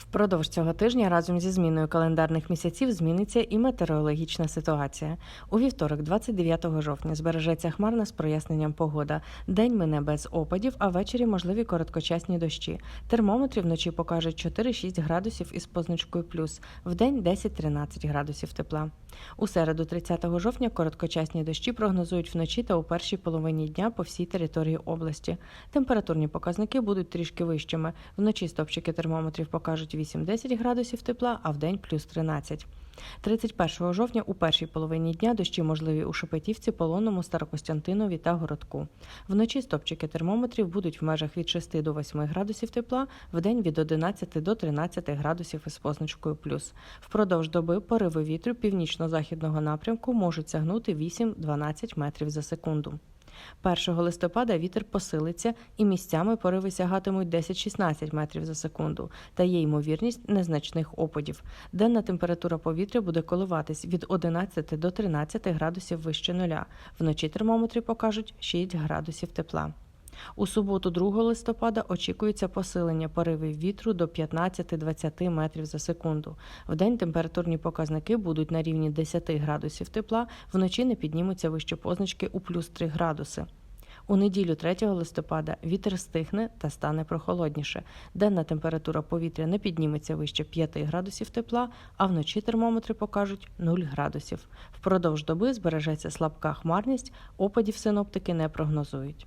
Впродовж цього тижня разом зі зміною календарних місяців зміниться і метеорологічна ситуація. У вівторок, 29 жовтня, збережеться хмарна з проясненням погода. День мине без опадів, а ввечері можливі короткочасні дощі. Термометри вночі покажуть 4-6 градусів із позначкою плюс, вдень 10-13 градусів тепла. У середу, 30 жовтня, короткочасні дощі прогнозують вночі та у першій половині дня по всій території області. Температурні показники будуть трішки вищими. Вночі стопчики термометрів покажуть 8-10 градусів тепла, а вдень плюс 13. 31 жовтня у першій половині дня дощі можливі у Шепетівці, Полонному, Старокостянтинові та Городку. Вночі стопчики термометрів будуть в межах від 6 до 8 градусів тепла, вдень від 11 до 13 градусів із позначкою плюс. Впродовж доби пориви вітру північно-західного напрямку можуть сягнути 8-12 метрів за секунду. 1 листопада вітер посилиться і місцями пориви сягатимуть 10-16 метрів за секунду, та є ймовірність незначних опадів. Денна температура повітря буде коливатись від 11 до 13 градусів вище нуля. Вночі термометри покажуть 6 градусів тепла. У суботу, 2 листопада, очікується посилення поривів вітру до 15-20 метрів за секунду. Вдень температурні показники будуть на рівні 10 градусів тепла, вночі не піднімуться вище позначки у плюс 3 градуси. У неділю 3 листопада вітер стихне та стане прохолодніше. Денна температура повітря не підніметься вище 5 градусів тепла, а вночі термометри покажуть 0 градусів. Впродовж доби збережеться слабка хмарність, опадів синоптики не прогнозують.